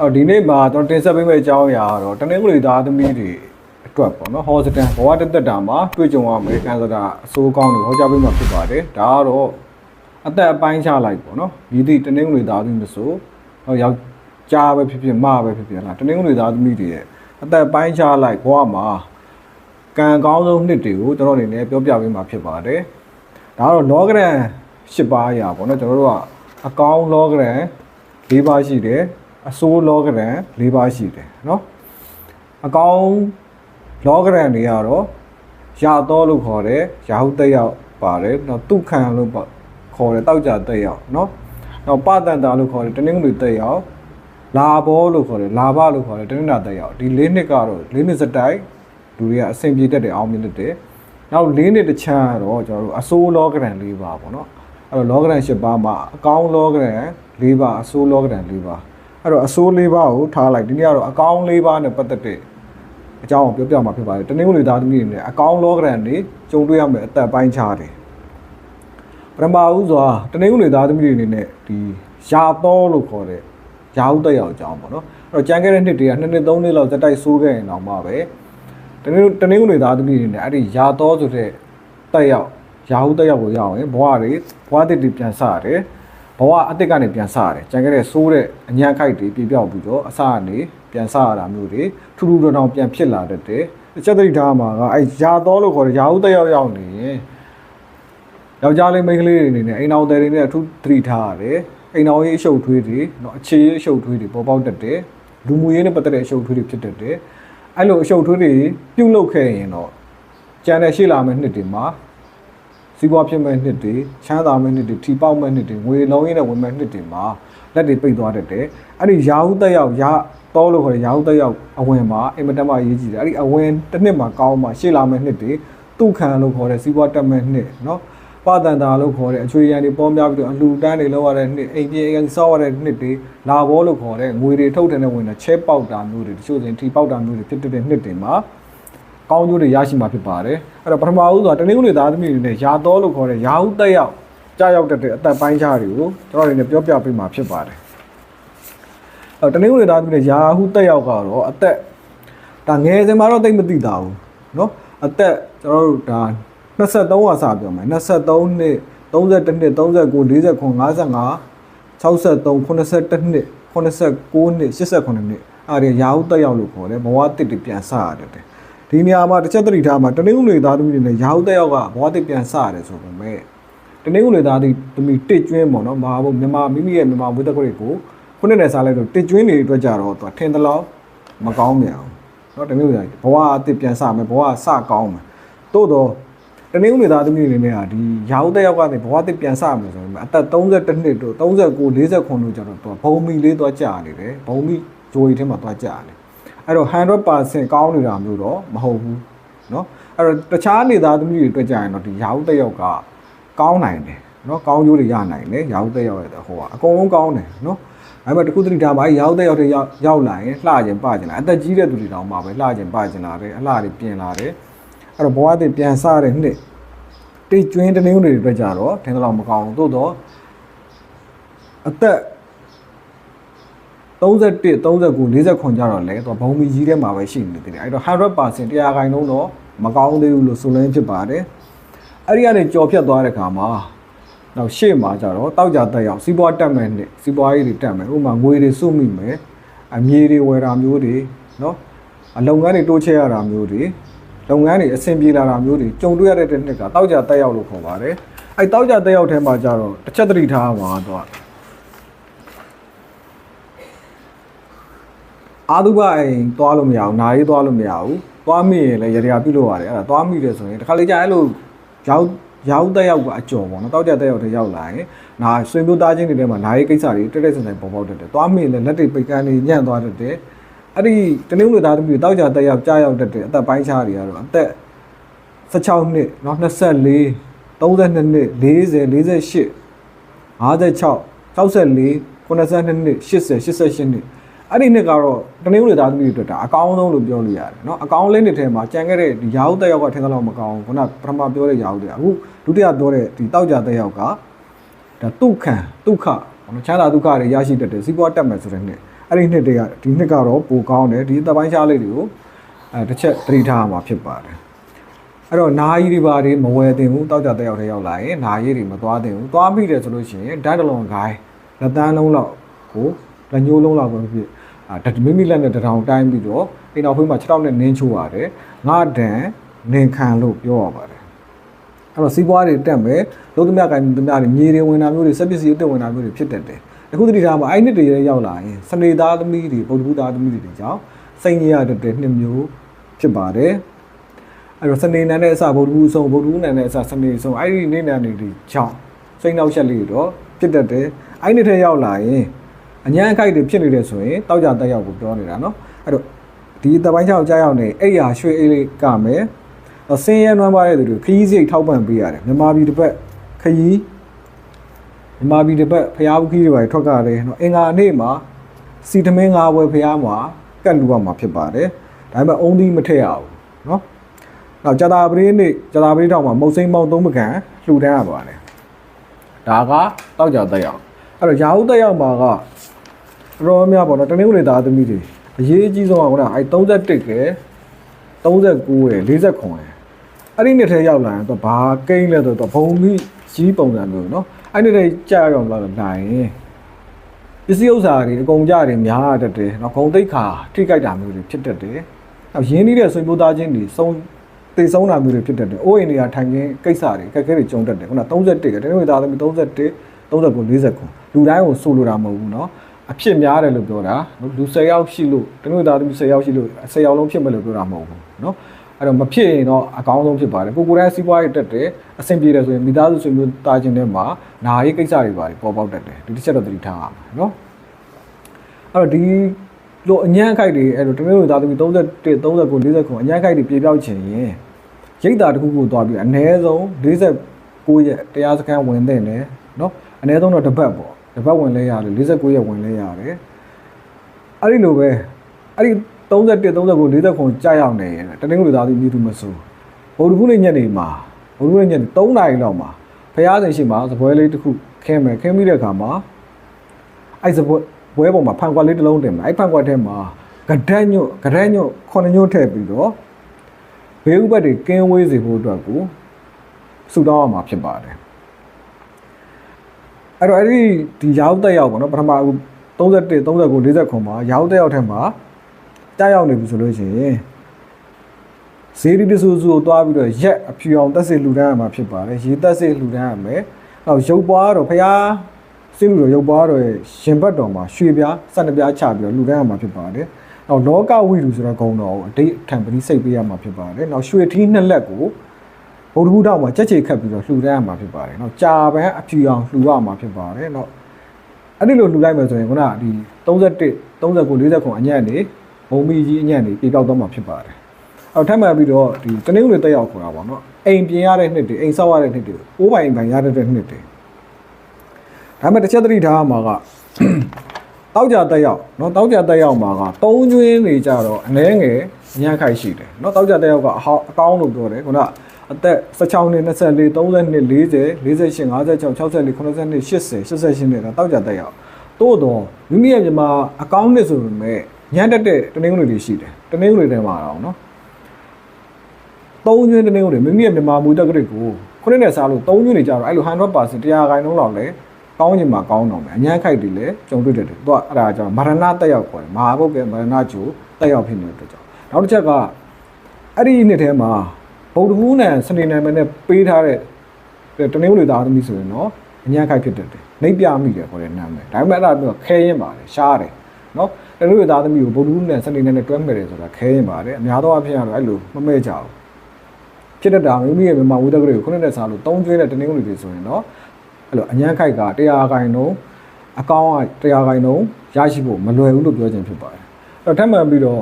အော်ဒီနေ့မှာကျွန်တော်တင်ဆက်ပေးမယ့်အကြောင်းအရာကတော့တနင်္ဂနွေသားသမီးတွေအတွက်ပေါ့နော်ဟောစတန်ဘဝတက်တက်တာမှာတွေ့ကြုံရမယ်ကန်ဆာတာအဆိုးကောင်းတွေဟောကြားပေးမှာဖြစ်ပါတယ်ဒါကတော့အသက်အပိုင်းခြားလိုက်ပေါ့နော်ဒီသည့်တနင်္ဂနွေသားသမီးမဆိုဟောယောက်ျားပဲဖြစ်ဖြစ်မပဲဖြစ်ဖြစ်လားတနင်္ဂနွေသားသမီးတွေရဲ့အသက်အပိုင်းခြားလိုက်ဘဝမှာကံကောင်းဆုံးနှစ်တွေကိုကျွန်တော်အနေနဲ့ပြောပြပေးမှာဖြစ်ပါတယ်ဒါကတော့လောကရန်၈ပါးအရာပေါ့နော်ကျွန်တော်တို့ကအကောင်းလောကရန်၄ပါးရှိတယ် အဆိုးလောကရန်၄ပါးရှိတယ်เนาะအကောင်းလောကရန်တွေကတော့ရာတော်လို့ခေါ်တယ်ရာဟုတက်ရောက်ပါတယ်เนาะတုခံလို့ပေါ့ခေါ်တယ်တောက်ကြတက်ရောက်เนาะနောက်ပတန်တာလို့ခေါ်တယ်တနင်္ဂနွေတက်ရောက်လာဘောလို့ခေါ်တယ်လာဘလို့ခေါ်တယ်တနင်္လာတက်ရောက်ဒီ၄နှစ်ကတော့၄နှစ်စတိုက်လူတွေကအဆင်ပြေတတ်တယ်အောင်မြင်တတ်တယ်နောက်၄နှစ်တစ်ချမ်းကတော့ကျွန်တော်တို့အဆိုးလောကရန်၄ပါးပေါ့เนาะအဲ့တော့လောကရန်၈ပါးမှာအကောင်းလောကရန်၄ပါးအဆိုးလောကရန်၄ပါး အဲ့တော့အဆိုး၄ပါးကိုထားလိုက်ဒီနေ့ကတော့အကောင်း၄ပါးနဲ့ပတ်သက်တဲ့အကြောင်းကိုပြောပြမှာဖြစ်ပါတယ်တနင်္ဂနွေသားသမီးတွေနဲ့အကောင်းလောကရန်တွေကြုံတွေ့ရမယ့်အသက်ပိုင်းခြားတယ်ပထမဦးစွာတနင်္ဂနွေသားသမီးတွေအနေနဲ့ဒီရာတော်လို့ခေါ်တဲ့ရာဟုတက်ရောက်အကြောင်းပေါ့နော်အဲ့တော့ကြံခဲ့တဲ့နှစ်တွေကနှစ်နှစ်သုံးနှစ်လောက်ဇက်တိုက်ဆိုးခဲ့ရင်တော့မှပဲတနင်္တနင်္ဂနွေသားသမီးတွေနဲ့အဲ့ဒီရာတော်ဆိုတဲ့တက်ရောက်ရာဟုတက်ရောက်ကိုရအောင်ရင်ဘဝတွေဘဝတစ်တွေပြန်စရတယ် ဘဝအတိတ်ကနေပြန်ဆရတယ်ကြံခဲ့တဲ့ဆိုးတဲ့အညံ့ခိုက်တွေပြပြောက်ပြီးတော့အစကနေပြန်ဆရတာမျိုးတွေထူထူထောင်ထောင်ပြန်ဖြစ်လာတတ်တယ်အချက်တိထားမှာကအဲရာတော်လို့ခေါ်တဲ့ရာဟုတယောက်ယောက်နေရင်ယောက်ျားလေးမိန်းကလေးတွေအနေနဲ့အိမ်တော်တွေနဲ့အထူးသတိထားရတယ်အိမ်တော်ရေးအရှုပ်ထွေးတွေနော်အခြေရေးအရှုပ်ထွေးတွေပေါ်ပေါက်တတ်တယ်လူမှုရေးနဲ့ပတ်သက်တဲ့အရှုပ်ထွေးတွေဖြစ်တတ်တယ်အဲ့လိုအရှုပ်ထွေးတွေပြုတ်လုခဲ့ရင်တော့ကျန်တဲ့ရှေ့လာမယ့်နှစ်တွေမှာ စီးပွားဖြစ်မဲ့နှစ်တွေချမ်းသာမဲ့နှစ်တွေထီပေါက်မဲ့နှစ်တွေငွေလုံးရင်းနဲ့ဝင်မဲ့နှစ်တွေမှာလက်တွေပိတ်သွားတတ်တယ်အဲ့ဒီယာဟုတက်ရောက်ရတော့လို့ခေါ်တဲ့ယာဟုတက်ရောက်အဝင်မှာအင်မတန်မှအရေးကြီးတယ်အဲ့ဒီအဝင်တစ်နှစ်မှာကောင်းမှရှေ့လာမဲ့နှစ်တွေတုခံလို့ခေါ်တဲ့စီးပွားတက်မဲ့နှစ်နော်ပတန်တာလို့ခေါ်တဲ့အချွေရန်တွေပေါင်းပြပြီးတော့အလှူတန်းတွေလောက်ရတဲ့နှစ်အိမ်ပြေအိမ်ဆောက်ရတဲ့နှစ်တွေလာဘောလို့ခေါ်တဲ့ငွေတွေထုတ်တဲ့ဝင်တဲ့ချဲပေါက်တာမျိုးတွေတချို့စဉ်ထိပေါက်တာမျိုးတွေဖြစ်တဲ့နှစ်တွေမှာ ကောင်းကျိုးတွေရရှိမှာဖြစ်ပါတယ်အဲ့တော့ပထမဦးဆိုတာတနင်္ဂနွေသားသမီးတွေနဲ့ရာတော်လို့ခေါ်တဲ့ရာဟုတက်ရောက်ကြားရောက်တတ်တဲ့အသက်ပိုင်းခြားတွေကိုကျွန်တော်တို့လည်းပြောပြပေးမှာဖြစ်ပါတယ်အဲ့တော့တနင်္ဂနွေသားသမီးတွေရာဟုတက်ရောက်ကတော့အသက်ဒါငယ်စဉ်မှာတော့တိတ်မသိတာဘူးเนาะအသက်ကျွန်တော်တို့ဒါ 23ကစပြောမယ်23နှစ်31နှစ်39 49 55 63 81နှစ်89နှစ်89နှစ်အဲ့ဒီရာဟုတက်ရောက်လို့ခေါ်တယ်ဘဝတစ်တွေပြန်ဆရတယ်တဲ့ ဒီနေရာမှာတစ်ချက်သတိထားမှာတနင်္ဂနွေသားသမီးတွေနဲ့ရာဟုတဲ့ရောက်ကဘဝတစ်ပြန်ဆရတယ်ဆိုပေမဲ့တနင်္ဂနွေသားသမီးတစ်ကျွင်းပေါ့နော်မာဘုံမြန်မာမိမိရဲ့မြန်မာဝိသကရိတ်ကိုခုနှစ်နဲ့စားလိုက်တော့တစ်ကျွင်းတွေအတွက်ကြတော့သူထင်သလောက်မကောင်းမြန်အောင်နော်တနင်္ဂနွေဘဝအတစ်ပြန်ဆမယ်ဘဝဆကောင်းမယ်သို့တော့တနင်္ဂနွေသားသမီးတွေနဲ့ဟာဒီရာဟုတဲ့ရောက်ကနေဘဝတစ်ပြန်ဆမယ်ဆိုရင်အသက်32နှစ်တို့39 40ခွန်တို့ကြတော့သူဘုံမီလေးသွားကြာနေတယ်ဘုံမီဂျိုရီထဲမှာသွားကြာနေတယ် အဲ့တော့100%ကောင်းနေတာမျိုးတော့မဟုတ်ဘူးเนาะအဲ့တော့တခြားနေသားသမီးတွေအတွက်ကြာရင်တော့ဒီရာဟုတက်ရောက်ကကောင်းနိုင်တယ်เนาะကောင်းကျိုးတွေရနိုင်တယ်ရာဟုတက်ရောက်ရတဲ့ဟိုကအကုန်လုံးကောင်းတယ်เนาะအဲ့မဲ့တခုတတိထားပါရာဟုတက်ရောက်တဲ့ရောက်ရောက်လာရင်လှခြင်းပခြင်းလာအသက်ကြီးတဲ့သူတွေတောင်မှပဲလှခြင်းပခြင်းလာတယ်အလှတွေပြင်လာတယ်အဲ့တော့ဘဝတစ်ပြန်စတဲ့နှစ် တိတ်ကျွင်းတနင်္ဂနွေတွေအတွက်ကြတော့ထင်သလောက်မကောင်းဘူးသို့တော့အသက် 31 39 49ကြတော့လေသူကဘုံမီကြီးထဲမှာပဲရှိနေတယ်အဲ့တော့100%တရားခိုင်နှုန်းတော့မကောင်းသေးဘူးလို့ဆိုလင်းဖြစ်ပါတယ်အဲ့ဒီကနေကြော်ဖြတ်သွားတဲ့ခါမှာနောက်ရှေ့မှာကြတော့တောက်ကြတက်ရောက်စီးပွားတက်မယ်နဲ့စီးပွားရေးတွေတက်မယ်ဥပမာငွေတွေစုမိမယ်အမြေတွေဝယ်တာမျိုးတွေနော်အလုပ်ငန်းတွေတိုးချဲ့ရတာမျိုးတွေလုပ်ငန်းတွေအဆင်ပြေလာတာမျိုးတွေကြုံတွေ့ရတဲ့တစ်နှစ်ကတောက်ကြတက်ရောက်လို့ခေါ်ပါတယ်အဲ့တောက်ကြတက်ရောက်ထဲမှာကြတော့တစ်ချက်သတိထားပါတော့ အာသုဘအိမ်သွားလို့မရဘူးနာရေးသွားလို့မရဘူးသွားမိရင်လည်းရရပြုတ်လို့ရတယ်အဲ့ဒါသွားမိတယ်ဆိုရင်တစ်ခါလေကြာအဲ့လိုရောက်ရောက်တက်ရောက်ကအကျော်ပေါ့နော်တောက်ကြတက်ရောက်တဲ့ရောက်လာရင်နာဆွေမျိုးသားချင်းတွေထဲမှာနာရေးကိစ္စတွေတက်တက်ဆန်ဆန်ပေါ်ပေါက်တတ်တယ်သွားမိရင်လည်းလက်တွေပိတ်ကန်းနေညံ့သွားတတ်တယ် အဲ့ဒီတနင်္ဂနွေသားသမီးတွေတောက်ကြတက်ရောက်ကြားရောက်တတ်တဲ့အသက်ပိုင်းခြားတွေကတော့အသက်16နှစ်เนาะ24 32နှစ်40 48 56 64 92နှစ်80 88နှစ် အဲ့ဒီနှစ်ကတော့တနင်္ဂနွေသားသမီးတွေအတွက်ဒါအကောင်းဆုံးလို့ပြောလို့ရတယ်เนาะအကောင်းလေးနှစ်ထဲမှာကြံခဲ့တဲ့ဒီရာဟုတက်ရောက်ကထင်သလောက်မကောင်းဘူးခုနပထမပြောတဲ့ရာဟုတွေကအခုဒုတိယပြောတဲ့ဒီတောက်ကြတက်ရောက်ကဒါဒုက္ခံဒုက္ခဘာလို့ချမ်းသာဒုက္ခတွေရရှိတတ်တယ်စီးပွားတက်မယ်ဆိုတဲ့နှစ် အဲ့ဒီနှစ်တွေကဒီနှစ်ကတော့ပိုကောင်းတယ်ဒီအသက်ပိုင်းခြားလေးတွေကိုအဲတစ်ချက်သတိထားရမှာဖြစ်ပါတယ်အဲ့တော့နာယီတွေပါတွေမဝယ်သင့်ဘူးတောက်ကြတဲ့ရောက်တဲ့ရောက်လာရင်နာယီတွေမသွားသင့်ဘူးသွားပြီးတယ်ဆိုလို့ရှိရင်ဓာတ်တလုံးဂိုင်းလက်တန်းလုံးလောက်ကိုလက်ညှိုးလုံးလောက်ပဲဖြစ် အာဓာတ်မိမိလက်နဲ့တထောင်တိုင်းပြီးတော့အိမ်တော်ဖေးမှာ6တောက်နဲ့နင်းချိုးရတယ်ငါတန်နင်ခံလို့ပြောရပါတယ်အဲ့တော့စီးပွားတွေတက်မယ်လုံးသမ ्या ကိုင်းသမ ्या တွေမြေတွေဝင်တာမျိုးတွေစက်ပစ္စည်းအတက်ဝင်တာမျိုးတွေဖြစ်တတ်တယ်အခုတတိထားမှာအဲ့နှစ်တွေရောက်လာရင်စနေသားသမီးတွေဗုဒ္ဓဘုသားသမီးတွေကြောင့်စိတ်ညစ်ရတတ်တဲ့နှစ်မျိုးဖြစ်ပါတယ်အဲ့တော့စနေနန်းနဲ့အစဗုဒ္ဓဘုဆုံးဗုဒ္ဓဘုနန်းနဲ့အစစနေဆုံးအဲ့ဒီနေ့နန်းတွေကြောင့်စိတ်နှောက်ယှက်လေးတွေတော့ဖြစ်တတ်တယ်အဲ့နှစ်ထဲရောက်လာရင် အញ្ញံအခိုက်တွေဖြစ်နေတယ်ဆိုရင်တောက်ကြတက်ရောက်ကိုပြောနေတာနော်အဲ့တော့ဒီတပိုင်းချောက်ကြားရောက်နေအဲ့ရရွှေအေးလေးကမယ်ဆင်းရဲနွမ်းပါတဲ့သူတွေခရီးစိတ်ထောက်ပံ့ပေးရတယ်မြန်မာပြည်တစ်ပတ်ခရီးမြန်မာပြည်တစ်ပတ်ဖျားဘူးခီးတွေပါထွက်ကြတယ်နော်အင်္ဂါနေ့မှာစီတမင်းငါးဝယ်ဖျားမှာကန့်လူပါမှာဖြစ်ပါတယ်ဒါပေမဲ့အုံးသီးမထည့်ရဘူးနော်နောက်ကြာတာပရိနေ့ကြာတာပရိတောက်မှာမုတ်စိမ့်မောင်းသုံးပကံလှူဒန်းရပါတယ်ဒါကတောက်ကြတက်ရောက်အဲ့တော့ရာဟုတက်ရောက်မှာက ရောများပေါ့နော်တနင်္ဂနွေသားသမီးတွေအရေးအကြီးဆုံးကဟိုကအဲ31ကဲ 39ရယ်49ရယ်အဲ့ဒီနှစ်ထဲရောက်လာရင်တော့ဘာကိန်းလဲဆိုတော့ဘုံမိကြီးပုံစံမျိုးเนาะအဲ့ဒီထဲကြာရောက်လာတော့နိုင်ရင်ပစ္စည်းဥစ္စာတွေအကုန်ကြတွေများရတတ်တယ်เนาะဂုံတိတ်ခါထိကြိုက်တာမျိုးတွေဖြစ်တတ်တယ်နောက်ရင်းနှီးတဲ့ဆွေမျိုးသားချင်းတွေစုံတေဆုံးတာမျိုးတွေဖြစ်တတ်တယ်အိုးအိမ်တွေကထိုင်ခင်းကိစ္စတွေခက်ခဲတွေကြုံတတ်တယ်ခုန31ကတနေ့သားသမီး31 39 49လူတိုင်းကိုဆိုလိုတာမဟုတ်ဘူးเนาะ အဖြစ်များတယ်လို့ပြောတာလူ၁၀ယောက်ရှိလို့တနည်းသားသမီး၁၀ယောက်ရှိလို့၁၀ယောက်လုံးဖြစ်မယ်လို့ပြောတာမဟုတ်ဘူးเนาะအဲ့တော့မဖြစ်ရင်တော့အကောင်းဆုံးဖြစ်ပါတယ်ကိုကိုယ်တိုင်စီးပွားရေးတက်တယ်အဆင်ပြေတယ်ဆိုရင်မိသားစုဆွေမျိုးတာချင်းတွေမှာနာရေးကိစ္စတွေပါတယ်ပေါ်ပေါက်တတ်တယ်ဒီတစ်ချက်တော့သတိထားရမယ်เนาะအဲ့တော့ဒီလိုအညံ့ခိုက်တွေအဲ့လိုတနည်းသားသမီး31 39 40ခုအညံ့ခိုက်တွေပြေပြောက်ချင်ရင်ရိတ်တာတစ်ခုခုသွားပြီးအနည်းဆုံး49ရက်တရားစခန်းဝင်တဲ့ ਨੇ เนาะအနည်းဆုံးတော့တစ်ပတ်ပေါ့ တစ်ပတ်ဝင်လဲရတယ်49ရက်ဝင်လဲရတယ်အဲ့ဒီလိုပဲအဲ့ဒီ31 39 40ခုကြာရောက်နေရင်တနင်္ဂနွေသားသမီးမိသူမစိုးဗုဒ္ဓဘုနေ့ညနေမှာဗုဒ္ဓဘုနေ့ညနေ3နာရီလောက်မှာဖရားစင်ရှိမှာစပွဲလေးတစ်ခုခင်းမယ်ခင်းပြီးတဲ့အခါမှာအဲ့စပွဲပွဲပေါ်မှာဖန်ကွက်လေးတစ်လုံးတင်မယ်အဲ့ဖန်ကွက်ထဲမှာကဒက်ညွတ်ကဒက်ညွတ်ခုနှစ်ညွတ်ထည့်ပြီးတော့ဘေးဥပတ်တွေကင်းဝေးစေဖို့အတွက်ကိုဆူတောင်းရမှာဖြစ်ပါတယ် အဲ့တော့အဲ့ဒီဒီရောက်တက်ရောက်ပေါ့နော်ပထမအခု31 39 40ခုမှာရောက်တက်ရောက်ထဲမှာကြားရောက်နေပြီဆိုလို့ရှိရင်ဇေဒီတဆူဆူကိုတွားပြီးတော့ရက်အဖြူအောင်တက်စစ်လှူဒန်းရမှာဖြစ်ပါတယ်ရေတက်စစ်လှူဒန်းရမယ်နောက်ရုပ်ပွားတော့ဖျားစိလူတော်ရုပ်ပွားတော့ရဲ့ရှင်ဘတ်တော်မှာရွှေပြားစက်နှပြားချပြီးတော့လှူဒန်းရမှာဖြစ်ပါတယ်နောက်လောကဝိတုဆိုတဲ့ဂုံတော်ကိုအတိတ်ထံပတိစိတ်ပေးရမှာဖြစ်ပါတယ်နောက်ရွှေထီးနှစ်လက်ကို ဗုဒ္ဓဘုရားမှာကြက်ချေခတ်ပြီးတော့လှူဒန်းရမှာဖြစ်ပါတယ်နောက်ကြာပန်းအဖြူအောင်လှူရမှာဖြစ်ပါတယ်နောက်အဲ့ဒီလိုလှူလိုက်မယ်ဆိုရင်ခုနကဒီ31 39 40ခုအညံ့နေဘုံမီကြီးအညံ့နေပြေပြောက်တော့မှာဖြစ်ပါတယ်။အော်ထပ်မှန်ပြီးတော့ဒီတနင်္ဂနွေတက်ရောက်ခေါ်တာပေါ့နော်။အိမ်ပြင်ရတဲ့နှစ်တွေအိမ်ဆောက်ရတဲ့နှစ်တွေအိုးပိုင်ပိုင်ရတဲ့နှစ်တွေဒါပေမဲ့တစ်ချက်သတိထားမှာကတောက်ကြတက်ရောက်နော်တောက်ကြတက်ရောက်မှာကသုံးကျွင်းနေကြတော့အနှဲငယ်ညံ့ခိုက်ရှိတယ်နော်တောက်ကြတက်ရောက်ကအဟောင်းအကောင်းလို့ပြောတယ်ခုနက အသက်16နှစ်24 32 40 48 56 64 82 80 88နဲ့တောက်ကြတက်ရောက်တိုးတော့မိမိရဲ့မြန်မာအကောင်းနှစ်ဆိုပေမဲ့ညံ့တက်တဲ့တနင်္ဂနွေတွေရှိတယ်တနင်္ဂနွေတွေမှာတော့နော်သုံးကျွင်းတနင်္ဂနွေမိမိရဲ့မြန်မာမူတက်ကရစ်ကိုခုနှစ်နဲ့စားလို့သုံးကျွင်းနေကြတော့အဲ့လို100%တရားခိုင်နှုန်းလောက်လဲကောင်းချင်မှာကောင်းတော့မယ်အញ្ញမ်းခိုက်တွေလည်းကြုံတွေ့တယ်သူကအဲ့ဒါကြောင့်မာရဏတက်ရောက်ခေါ်တယ်မဟာဘုတ်ကမာရဏကျိုးတက်ရောက်ဖြစ်နေတဲ့အတွက်ကြောင့်နောက်တစ်ချက်ကအဲ့ဒီနှစ်ထဲမှာ ဗုဒ္ဓဟူးနဲ့စနေနိုင်မယ်နဲ့ပေးထားတဲ့တနင်္ဂနွေသားသမီးဆိုရင်တော့အညာခိုက်ဖြစ်တတ်တယ်နှိပ်ပြမိတယ်ခေါ်တဲ့နာမည်ဒါပေမဲ့အဲ့ဒါတော့ခဲရင်ပါတယ်ရှားတယ်နော်တနင်္ဂနွေသားသမီးကိုဗုဒ္ဓဟူးနဲ့စနေနိုင်နဲ့တွဲမဲ့တယ်ဆိုတာခဲရင်ပါတယ်အများသောအားဖြင့်ကတော့အဲ့လိုမမဲ့ကြဘူးဖြစ်တတ်တာမိမိရဲ့မြန်မာဝိသကတွေကိုခုနှစ်နဲ့စားလို့သုံးကျွေးတဲ့တနင်္ဂနွေတွေဆိုရင်တော့အဲ့လိုအညာခိုက်ကတရားခိုင်တော့အကောင့်ကတရားခိုင်တော့ရရှိဖို့မလွယ်ဘူးလို့ပြောခြင်းဖြစ်ပါတယ်အဲ့တော့ထပ်မံပြီးတော့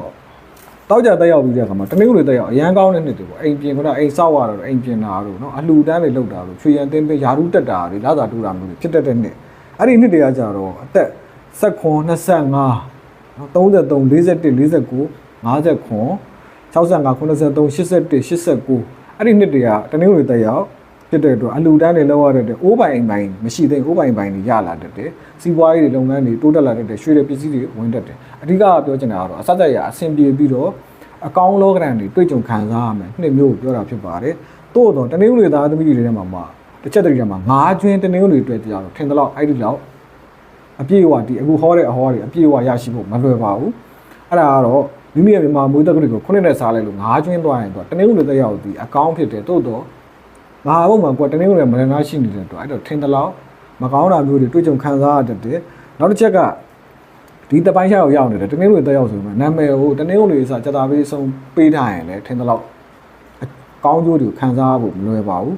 တောက်ကြတက်ရောက်ပြီးတဲ့အခါမှာတနင်္ဂနွေတက်ရောက်အရန်ကောင်းတဲ့နှစ်တွေပေါ့အိမ်ပြင်ကတော့အိမ်ဆောက်ရတော့အိမ်ပြင်တာတို့နော်အလှူဒန်းတွေလုပ်တာတို့ချွေရန်တင်းပေးယာရုတက်တာတွေလာသာတူတာမျိုးတွေဖြစ်တတ်တဲ့နှစ်အဲ့ဒီနှစ်တွေကကြတော့အသက်16 25နော်33 41 49 50 65 83 81 89အဲ့ဒီနှစ်တွေကတနင်္ဂနွေတက်ရောက် ဖြစ်တဲ့အတွက်အလူတန်းတွေလောက်ရတဲ့အိုးပိုင်အိမ်ပိုင်မရှိသေးအိုးပိုင်ပိုင်တွေရလာတတ်တယ်စီးပွားရေးတွေလုပ်ငန်းတွေတိုးတက်လာတတ်တယ်ရွှေတွေပစ္စည်းတွေဝင်တတ်တယ်အဓိကပြောချင်တာကတော့အစစရအဆင်ပြေပြီးတော့အကောင်းလောကရန်တွေတွေ့ကြုံခံစားရမယ်နှစ်မျိုးကိုပြောတာဖြစ်ပါတယ်တို့တော့တနင်္ဂနွေသားသမီးတွေထဲမှာမှတစ်ချက်တည်းထဲမှာငါးကျွင်းတနင်္ဂနွေတွေ့ကြတော့ထင်တယ်လို့အဲ့ဒီလောက်အပြည့်အဝဒီအခုဟောတဲ့အဟောတွေအပြည့်အဝရရှိဖို့မလွယ်ပါဘူးအဲ့ဒါကတော့မိမိရဲ့မြန်မာမွေးတက်ကလေးကိုခုနှစ်နဲ့စားလိုက်လို့ငါးကျွင်းသွားရင်တော့တနင်္ဂနွေသက်ရောက်ဒီအကောင်းဖြစ်တယ်တို့တော့ မဟာဘုတ်မှာကွာတနင်္ဂနွေမရဏရှိနေတဲ့တော့အဲ့တော့ထင်တယ်လို့မကောင်းတာမျိုးတွေတွေ့ကြုံခံစားရတတ်တယ်နောက်တစ်ချက်ကဒီတပိုင်းရှာကိုရောက်နေတယ်တနင်္ဂနွေတက်ရောက်ဆိုမှနာမည်ကိုတနင်္ဂနွေစာစက်တာပေးဆုံးပေးထားရင်လည်းထင်တယ်လို့အကောင်းကျိုးတွေကိုခံစားဖို့မလွယ်ပါဘူး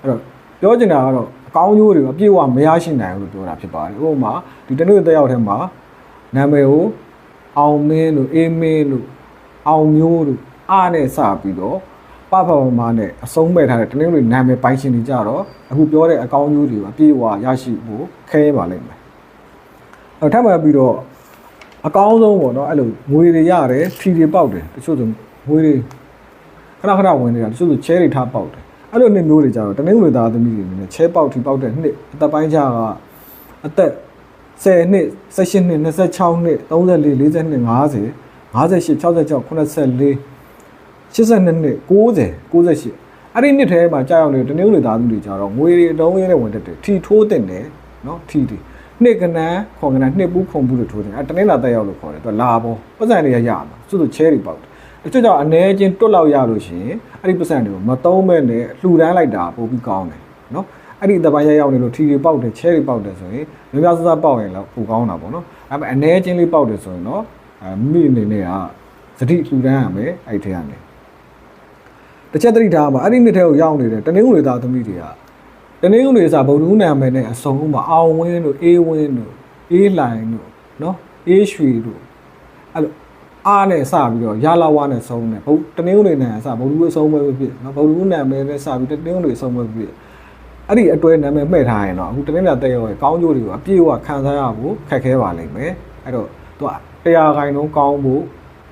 အဲ့တော့ပြောချင်တာကတော့အကောင်းကျိုးတွေကိုအပြည့်အဝမရရှိနိုင်ဘူးလို့ပြောတာဖြစ်ပါတယ်ဥပမာဒီတနင်္ဂနွေတက်ရောက်ထဲမှာနာမည်ကိုအောင်မင်းတို့အေးမင်းတို့အောင်မျိုးတို့အားနဲ့စပြီးတော့ ပပပမာနဲ့အဆုံးမဲ့ထားတဲ့တနင်္ဂနွေနာမည်ပိုင်ရှင်တွေကြတော့အခုပြောတဲ့အကောင်းကျိုးတွေကိုအပြည့်အဝရရှိဖို့ခဲရပါလိမ့်မယ်။အဲထပ်မှပြီးတော့အကောင်းဆုံးပေါ့နော်အဲ့လိုငွေတွေရတယ်ထီတွေပေါက်တယ်တချို့ဆိုငွေတွေခဏခဏဝင်နေတာတချို့ဆိုချဲတွေထားပေါက်တယ်အဲ့လိုနှစ်မျိုးတွေကြတော့တနင်္ဂနွေသားသမီးတွေနဲ့ချဲပေါက်ထီပေါက်တဲ့နှစ်အသက်ပိုင်းခြားကအသက်10နှစ်18နှစ်26နှစ်34 42 50 58 66 84 82နှစ်90 98အဲ့ဒီနှစ်ထဲမှာကြာရောက်နေတဲ့တနင်္ဂနွေသားသမီးတွေကြတော့ငွေတွေအတုံးရင်းနဲ့ဝင်တက်တယ်ထီထိုးတင်တယ်နော်ထီတီနှစ်ကနန်းခေါ်ကနန်းနှစ်ပူးခုံပူးတွေထိုးတယ်အဲ့တနင်္လာတက်ရောက်လို့ခေါ်တယ်သူကလာပေါ်ပတ်စံတွေကရမှာစွတ်စွတ်ချဲတွေပေါက်တယ်တချို့ကြောင့်အနေချင်းတွတ်လောက်ရလို့ရှိရင်အဲ့ဒီပတ်စံတွေကိုမသုံးမဲ့နဲ့လှူဒန်းလိုက်တာပို့ပြီးကောင်းတယ်နော်အဲ့ဒီတပိုင်းရရောက်နေလို့ထီတွေပေါက်တယ်ချဲတွေပေါက်တယ်ဆိုရင်များများဆဆပေါက်ရင်တော့ပိုကောင်းတာပေါ့နော်အဲ့မဲ့အနေချင်းလေးပေါက်တယ်ဆိုရင်တော့အဲမိအနေနဲ့ကစတိလှူဒန်းရမယ်အဲ့ဒီထဲကနေ တစ်ချက်သတိထားပါအဲ့ဒီနှစ်ထဲကိုရောက်နေတဲ့တနင်္ဂနွေသားသမီးတွေကတနင်္ဂနွေစာဗုဒ္ဓဦးနာမည်နဲ့အစုံမှာအောင်ဝင်းတို့အေးဝင်းတို့အေးလိုင်တို့နော်အေးရွှေတို့အဲ့လိုအားနဲ့စပြီးတော့ရလာဝါနဲ့ဆုံးတယ်ဘုတနင်္ဂနွေနဲ့စဗုဒ္ဓဦးအဆုံးပဲဖြစ်နော်ဗုဒ္ဓဦးနာမည်နဲ့စပြီးတနင်္ဂနွေအဆုံးပဲဖြစ်အဲ့ဒီအတွဲနာမည်မှဲ့ထားရင်တော့အခုတနင်္လာတက်ရောက်ရဲ့ကောင်းကျိုးတွေကိုအပြည့်အဝခံစားရဖို့ခက်ခဲပါလိမ့်မယ်အဲ့တော့သူကတရားခိုင်လုံးကောင်းဖို့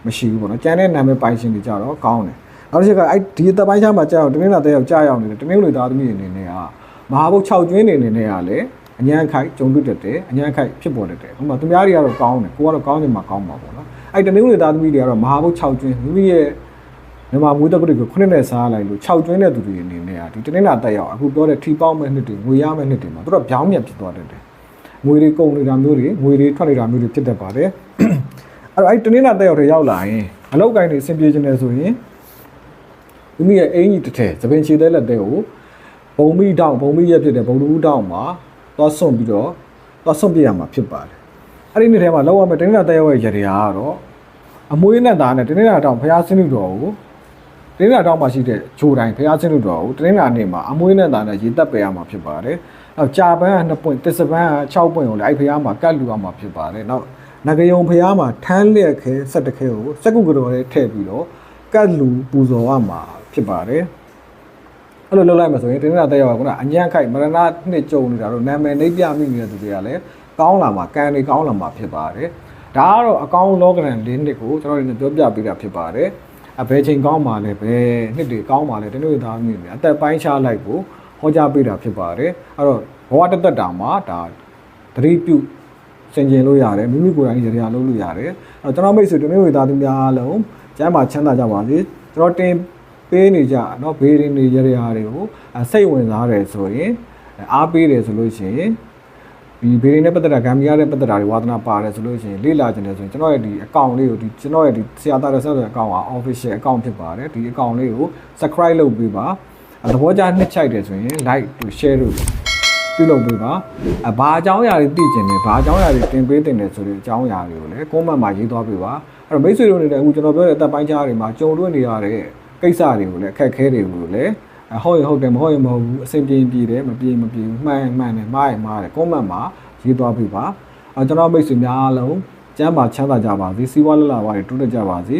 မရှိဘူးပေါ့နော်ကျန်တဲ့နာမည်ပိုင်ရှင်တွေကြတော့ကောင်းတယ် နောက်တစ်ချက်ကအဲ့ဒီတပိုင်းချာမှာကြာအောင်တနင်္လာတဲ့ရောက်ကြာရောက်နေတယ်တနင်္ဂနွေသားသမီးတွေအနေနဲ့ကမဟာဘုတ်6ကျွင်းနေနေနဲ့ကလည်းအញ្ញံခိုက်ဂျုံတွတ်တက်တယ်အញ្ញံခိုက်ဖြစ်ပေါ်တတ်တယ်ဟိုမှာသူများတွေကတော့ကောင်းတယ်ကိုကတော့ကောင်းနေမှာကောင်းမှာပေါ့နော်အဲ့တနင်္ဂနွေသားသမီးတွေကတော့မဟာဘုတ်6ကျွင်းမိမိရဲ့မြန်မာမွေးတက်တွေကိုခုနှစ်နဲ့စားလိုက်လို့6ကျွင်းတဲ့သူတွေအနေနဲ့ကဒီတနင်္လာတက်ရောက်အခုပြောတဲ့ထီပေါက်မဲ့နှစ်တွေငွေရမဲ့နှစ်တွေမှာသူတို့ပြောင်းမြတ်ဖြစ်သွားတတ်တယ်ငွေတွေကုန်နေတာမျိုးတွေငွေတွေထွက်နေတာမျိုးတွေဖြစ်တတ်ပါတယ်အဲ့တော့အဲ့တနင်္လာတက်ရောက်တဲ့ရောက်လာရင်အလောက်ကိုင်းတွေအဆင်ပြေခြင်းနဲ့ဆိုရင် မိမိရဲ့အင်ကြီးတစ်ထည်သပင်ခြေသေးလက်တဲ့ကိုဘုံမိတောင်းဘုံမိရက်ဖြစ်တဲ့ဘုံလူတောင်းမှာသွားဆွန့်ပြီးတော့သွားဆွန့်ပြရမှာဖြစ်ပါတယ်အဲ့ဒီနေ့ထဲမှာလောက်ရမယ့်တင်းနေတာတက်ရောက်ရဲ့ရတရားကတော့အမွေးနဲ့သားနဲ့တင်းနေတာတောင်းဖျားဆင်းလို့တော်ကိုတင်းနေတာတောင်းမှာရှိတဲ့ဂျိုတိုင်းဖျားဆင်းလို့တော်ကိုတင်းနေတာနေ့မှာအမွေးနဲ့သားနဲ့ရေတက်ပယ်ရမှာဖြစ်ပါတယ်နောက်ကြာပန်းက2ပွင့်တစ်စပန်းက6ပွင့်ကိုလည်းအဲ့ဖျားမှာကတ်လူရမှာဖြစ်ပါတယ်နောက်နဂယုံဖျားမှာထန်းလျက်ခဲ17ခဲကိုစက်ကုကတော်လေးထည့်ပြီးတော့ကတ်လူပူဇော်ရမှာ ဖြစ်ပါတယ်အဲ့လိုလုပ်လိုက်မှဆိုရင်တင်းနာတက်ရောက်ကကအညံ့ခိုက်မရဏနှစ်ကြုံနေတာတော့နာမည်နှိပ်ပြမိနေတဲ့သူတွေကလည်းကောင်းလာမှာကံတွေကောင်းလာမှာဖြစ်ပါတယ်ဒါကတော့အကောင်းလောကရန်၄နှစ်ကိုကျွန်တော်တို့ပြောပြပေးတာဖြစ်ပါတယ်အဘယ်ချိန်ကောင်းပါလဲဘယ်နှစ်တွေကောင်းပါလဲတင်းတို့သားမျိုးတွေအသက်ပိုင်းခြားလိုက်ကိုဟောကြားပေးတာဖြစ်ပါတယ်အဲ့တော့ဘဝတစ်သက်တာမှာဒါသတိပြုစင်ကျင်လို့ရတယ်မိမိကိုယ်တိုင်ရရလုပ်လို့ရတယ်အဲ့တော့ကျွန်တော်မိတ်ဆွေတင်းတို့သားသူများအားလုံးကျမ်းမှာချမ်းသာကြပါစေကျွန်တော်တင် ပေးနေကြเนาะဘေးရင်းတွေရရတွေကိုအဲစိတ်ဝင်စားတယ်ဆိုရင်အဲအားပေးတယ်ဆိုလို့ရှိရင်ဒီဘေးရင်းနဲ့ပတ်သက်တာဂမ်ဘီယာနဲ့ပတ်သက်တာတွေဝါသနာပါတယ်ဆိုလို့ရှိရင်လေ့လာခြင်းတယ်ဆိုရင်ကျွန်တော်ရဲ့ဒီ account လေးကိုဒီကျွန်တော်ရဲ့ဒီဆရာသားရဆက်တဲ့ account က official account ဖြစ်ပါတယ်ဒီ account လေးကို subscribe လုပ်ပေးပါအဲသဘောကျနှစ်ချိုက်တယ်ဆိုရင် like တို့ share တို့ပြုလုပ်ပေးပါအဘာအကြောင်းအရာတွေသိကျင်တယ်ဘာအကြောင်းအရာတွေတင်ပေးတင်တယ်ဆိုတဲ့အကြောင်းအရာတွေကိုလည်း comment မှာရေးသွားပေးပါအဲ့တော့မိတ်ဆွေတို့နေတဲ့အခုကျွန်တော်ပြောတဲ့အသက်ပိုင်းခြားတွေမှာကြုံတွေ့နေရတဲ့ ကိစ္စတွေကိုလည်းအခက်အခဲတွေကိုလည်းအဟုတ်ရဟုတ်တယ်မဟုတ်ရမဟုတ်ဘူးအဆင်ပြေရင်ပြေတယ်မပြေရင်မပြေဘူးမှန်ရင်မှန်တယ်မှားရင်မှားတယ် comment မှာရေးသွားပေးပါအဲကျွန်တော်မိတ်ဆွေများအားလုံးကျမ်းပါချမ်းသာကြပါစေစီးပွားလလပါတွေတိုးတက်ကြပါစေ